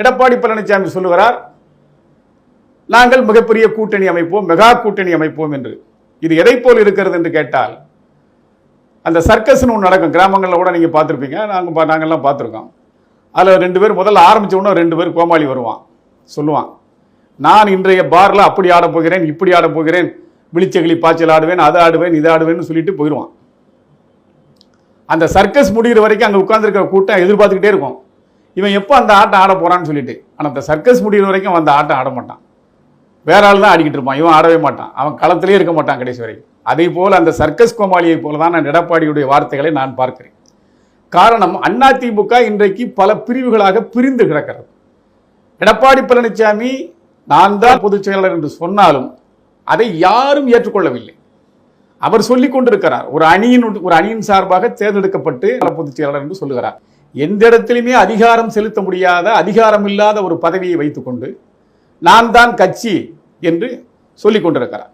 எடப்பாடி பழனிசாமி சொல்லுகிறார் நாங்கள் மிகப்பெரிய கூட்டணி அமைப்போம் மெகா கூட்டணி அமைப்போம் என்று. இது எதை போல் இருக்கிறது என்று கேட்டால் அந்த சர்க்கஸ்னு ஒன்று நடக்கும். கிராமங்களில் கூட நீங்கள் பார்த்துருப்பீங்க. நாங்கள் நாங்கள்லாம் பார்த்துருக்கோம். அதில் ரெண்டு பேர் முதல்ல ஆரம்பிச்ச உடனே ரெண்டு பேர் கோமாளி வருவான் சொல்லுவான். நான் இன்றைய பாரில் அப்படி ஆட போகிறேன் இப்படி ஆட போகிறேன் விழிச்சகிளி பாய்ச்சல் ஆடுவேன் அதை ஆடுவேன் இதை ஆடுவேன்னு சொல்லிட்டு போயிடுவான் அந்த சர்க்கஸ் முடிகிற வரைக்கும் அங்கே உட்காந்துருக்க கூட்டம் எதிர்பார்த்துக்கிட்டே இருக்கும். இவன் எப்போ அந்த ஆட்டம் ஆட போகிறான்னு சொல்லிட்டு ஆனால் அந்த சர்க்கஸ் முடிகிற வரைக்கும் அந்த ஆட்டம் ஆட மாட்டான். வேற ஆள் தான் ஆடிக்கிட்டு இருப்பான். இவன் ஆடவே மாட்டான். அவன் களத்திலே இருக்க மாட்டான் கடைசி வரைக்கும். அதே போல் அந்த சர்க்கஸ் கோமாளியை போல தான் நான் எடப்பாடியுடைய வார்த்தைகளை நான் பார்க்கிறேன். காரணம் அதிமுக இன்றைக்கு பல பிரிவுகளாக பிரிந்து கிடக்கிறது. எடப்பாடி பழனிசாமி நான் தான் பொதுச் செயலாளர் என்று சொன்னாலும் அதை யாரும் ஏற்றுக்கொள்ளவில்லை. அவர் சொல்லிக் கொண்டிருக்கிறார் ஒரு அணியின் ஒரு அணியின் சார்பாக தேர்ந்தெடுக்கப்பட்டு பொதுச் செயலாளர் என்று சொல்லுகிறார். எந்த இடத்துலையுமே அதிகாரம் செலுத்த முடியாத அதிகாரம் இல்லாத ஒரு பதவியை வைத்துக்கொண்டு நான் தான் கட்சி என்று சொல்லிக் கொண்டிருக்கிறார்.